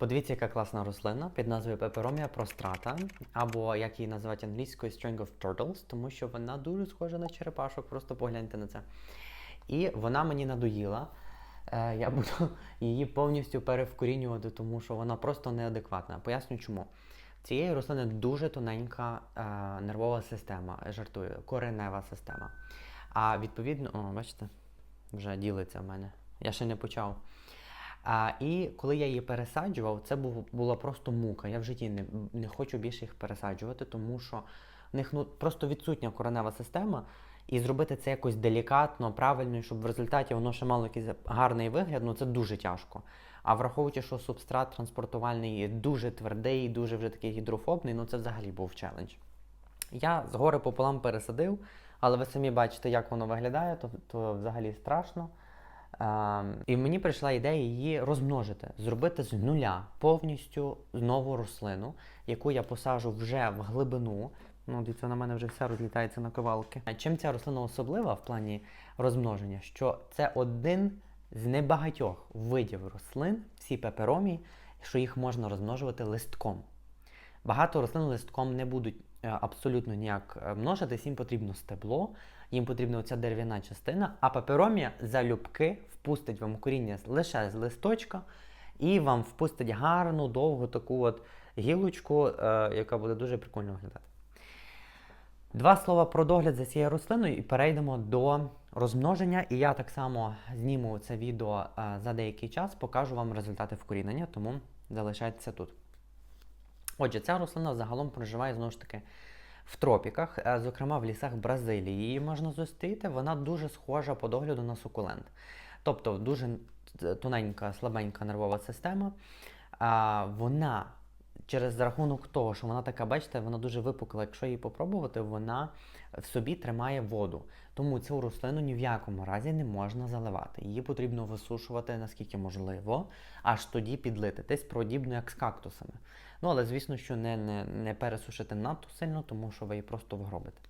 Подивіться, яка класна рослина під назвою Peperomia prostrata, або як її називають англійською String of Turtles, тому що вона дуже схожа на черепашок, просто погляньте на це. І вона мені надоїла. Е, Я буду її повністю перевкорінювати, тому що вона просто неадекватна. Поясню чому. Цієї рослини дуже тоненька е, нервова система, жартую, коренева система. А відповідно, о, бачите, вже ділиться в мене. Я ще не почав. А, і коли я її пересаджував, це був, була просто мука. Я в житті не, не хочу більше їх пересаджувати, тому що в них ну, просто відсутня коренева система. І зробити це якось делікатно, правильно, і щоб в результаті воно ще мало якийсь гарний вигляд, ну це дуже тяжко. А враховуючи, що субстрат транспортувальний дуже твердий, дуже вже такий гідрофобний, ну це взагалі був челендж. Я згори пополам пересадив, але ви самі бачите, як воно виглядає, то, то взагалі страшно. Ем, і мені прийшла ідея її розмножити, зробити з нуля повністю нову рослину, яку я посажу вже в глибину. Ну, дивіться, на мене вже все розлітається на ковалки. Чим ця рослина особлива в плані розмноження? Що це один з небагатьох видів рослин, всі пеперомі, що їх можна розмножувати листком. Багато рослин листком не будуть е, абсолютно ніяк е, множитись, їм потрібно стебло, їм потрібна оця дерев'яна частина, а паперомія залюбки впустить вам коріння лише з листочка і вам впустить гарну, довгу таку от гілочку, е, яка буде дуже прикольно виглядати. Два слова про догляд за цією рослиною і перейдемо до розмноження. І я так само зніму це відео е, за деякий час, покажу вам результати вкорінення, тому залишайтеся тут. Отже, ця рослина загалом проживає знову ж таки в тропіках, е, зокрема в лісах Бразилії. Її можна зустріти, вона дуже схожа по догляду на сукулент. Тобто дуже тоненька, слабенька нервова система. Вона через рахунок того, що вона така, бачите, вона дуже випукла. Якщо її попробувати, вона в собі тримає воду. Тому цю рослину ні в якому разі не можна заливати. Її потрібно висушувати наскільки можливо, аж тоді підлити. Десь подібно, як з кактусами. Ну, але звісно, що не, не, не пересушити надто сильно, тому що ви її просто вгробите.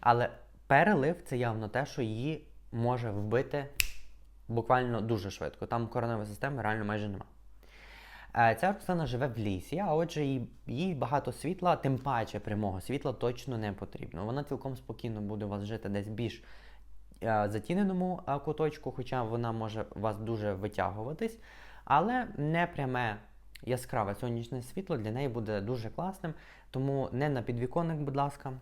Але перелив це явно те, що її може вбити буквально дуже швидко. Там кореневої системи реально майже нема. Е, Ця рослина живе в лісі, а отже, їй, їй багато світла, тим паче прямого світла точно не потрібно. Вона цілком спокійно буде у вас жити десь більш е, затіненому е, куточку, хоча вона може вас дуже витягуватись, але не пряме яскраве сонячне світло для неї буде дуже класним, тому не на підвіконник, будь ласка,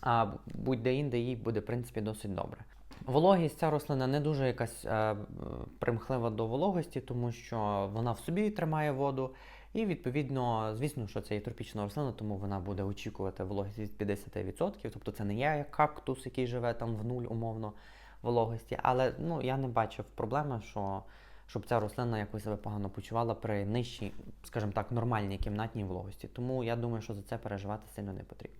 а будь-де інде їй буде, в принципі, досить добре. Вологість ця рослина не дуже якась е, примхлива до вологості, тому що вона в собі тримає воду, і відповідно, звісно, що це і тропічна рослина, тому вона буде очікувати вологість від 50%. Тобто це не є як кактус, який живе там в нуль умовно вологості. Але ну, я не бачив проблеми, що щоб ця рослина якось себе погано почувала при нижчій, скажімо так, нормальній кімнатній вологості. Тому я думаю, що за це переживати сильно не потрібно.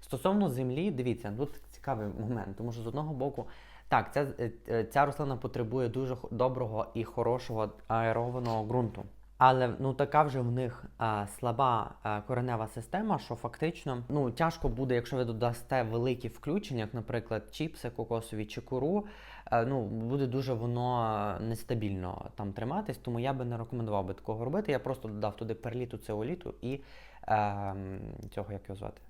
Стосовно землі, дивіться, тут цікавий момент, тому що з одного боку, так, ця, е, ця рослина потребує дуже доброго і хорошого аерованого ґрунту. Але ну така вже в них а, слаба а, коренева система, що фактично ну тяжко буде, якщо ви додасте великі включення, як, наприклад, чіпси, кокосові чи куру, е, ну буде дуже воно нестабільно там триматись, тому я би не рекомендував би такого робити. Я просто додав туди перліту, цеоліту і е, цього як його звати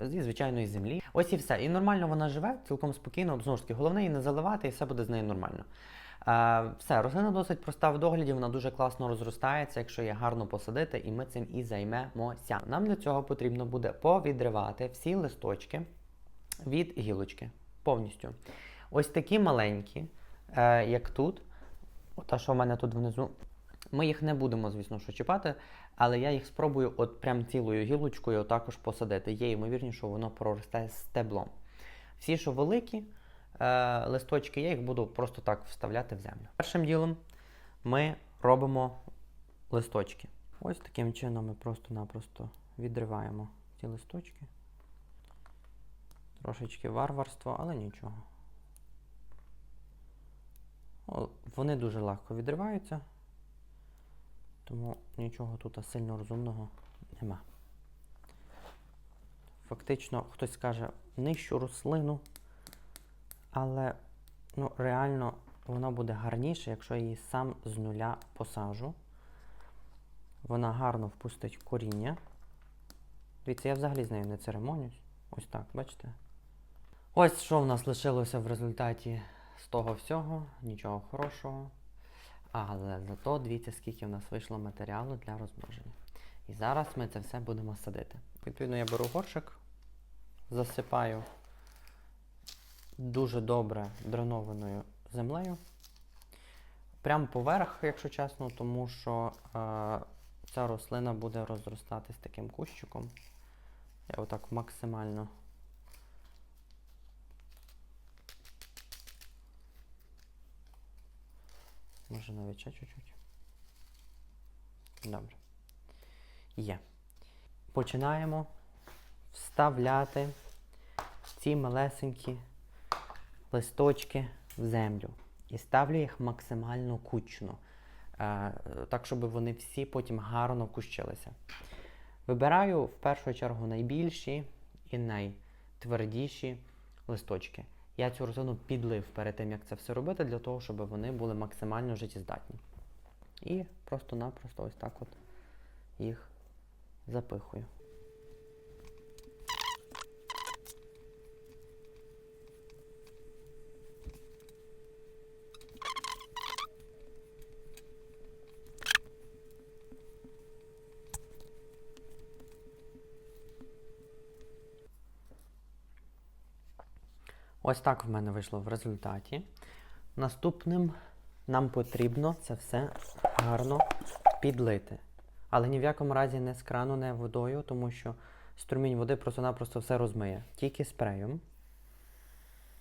зі звичайної землі. Ось і все. І нормально вона живе, цілком спокійно. Знову ж таки, головне її не заливати, і все буде з нею нормально. Все, рослина досить проста в догляді, вона дуже класно розростається, якщо її гарно посадити, і ми цим і займемося. Нам для цього потрібно буде повідривати всі листочки від гілочки повністю. Ось такі маленькі, е, як тут. Ота, що в мене тут внизу. Ми їх не будемо, звісно, що чіпати, але я їх спробую от прям цілою гілочкою також посадити. Є ймовірність, що воно проросте стеблом. Всі, що великі е, листочки, я їх буду просто так вставляти в землю. Першим ділом ми робимо листочки. Ось таким чином ми просто-напросто відриваємо ці листочки. Трошечки варварство, але нічого. Вони дуже легко відриваються. Тому нічого тут сильно розумного нема. Фактично, хтось скаже нижчу рослину, але ну, реально вона буде гарніше, якщо я її сам з нуля посажу. вона гарно впустить коріння. Дивіться, я взагалі з нею не церемонюсь. Ось так, бачите? Ось що в нас лишилося в результаті з того всього. Нічого хорошого. Але зато дивіться, скільки в нас вийшло матеріалу для розмноження. І зараз ми це все будемо садити. Відповідно, я беру горшик, засипаю дуже добре дренованою землею. Прямо поверх, якщо чесно, тому що е, ця рослина буде розростатись таким кущиком. Я отак максимально. Може навіть ще чуть-чуть. Добре. Є. Починаємо вставляти ці малесенькі листочки в землю. І ставлю їх максимально кучно, е, так, щоб вони всі потім гарно кущилися. Вибираю в першу чергу найбільші і найтвердіші листочки. Я цю рослину підлив перед тим, як це все робити, для того, щоб вони були максимально життєздатні. І просто-напросто ось так от їх запихую. Ось так в мене вийшло в результаті. Наступним нам потрібно це все гарно підлити. Але ні в якому разі не з крану, не водою, тому що струмінь води просто-напросто все розмиє. Тільки спреєм.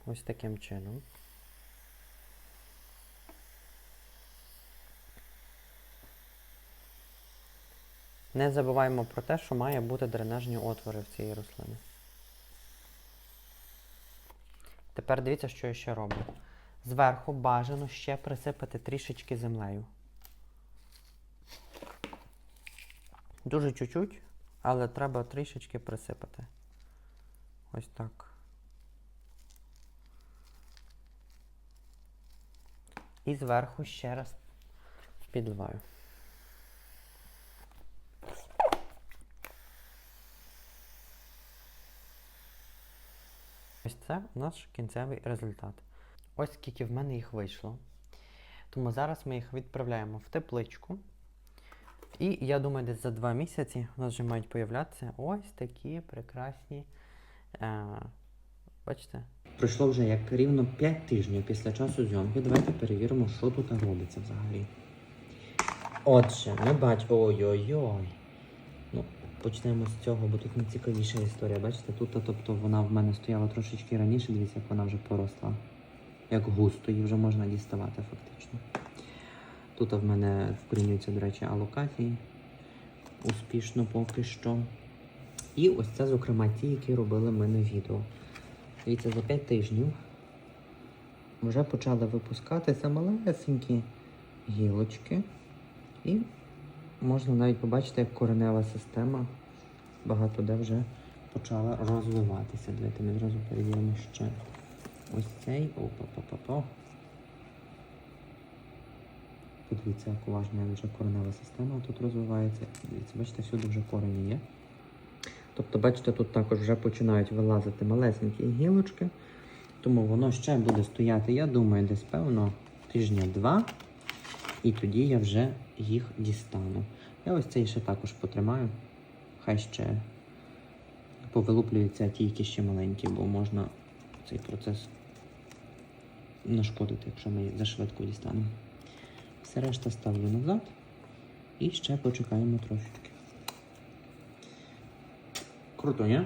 Ось таким чином. Не забуваємо про те, що має бути дренажні отвори в цій рослині. Тепер дивіться, що я ще роблю. Зверху бажано ще присипати трішечки землею. Дуже чуть-чуть, але треба трішечки присипати. Ось так. І зверху ще раз підливаю. Ось це наш кінцевий результат. Ось скільки в мене їх вийшло. Тому зараз ми їх відправляємо в тепличку. І я думаю, десь за два місяці у нас вже мають появлятися ось такі прекрасні. Е, бачите? Пройшло вже як рівно 5 тижнів після часу зйомки. Давайте перевіримо, що тут робиться взагалі. Отже, ми бачимо. Ой-ой-ой. Почнемо з цього, бо тут найцікавіша історія. Бачите, тут, тобто, вона в мене стояла трошечки раніше, дивіться, як вона вже поросла. Як густо, її вже можна діставати фактично. Тут в мене вкорінюються, до речі, алокації. Успішно поки що. І ось це, зокрема, ті, які робили ми на відео. Дивіться, за 5 тижнів вже почали випускатися малесенькі гілочки. І можна навіть побачити, як коренева система багато де вже почала розвиватися. Давайте ми зразу перевіримо ще ось цей. Опа-па-па-па. Подивіться, як уважно як вже коренева система тут розвивається. Дивіться, бачите, всюди вже корені є. Тобто, бачите, тут також вже починають вилазити малесенькі гілочки, тому воно ще буде стояти, я думаю, десь певно тижня два. І тоді я вже їх дістану. Я ось цей ще також потримаю. Хай ще повилуплюються ті, які ще маленькі, бо можна цей процес нашкодити, якщо ми зашвидко дістанемо. Все решта ставлю назад і ще почекаємо трошечки. Круто, ні?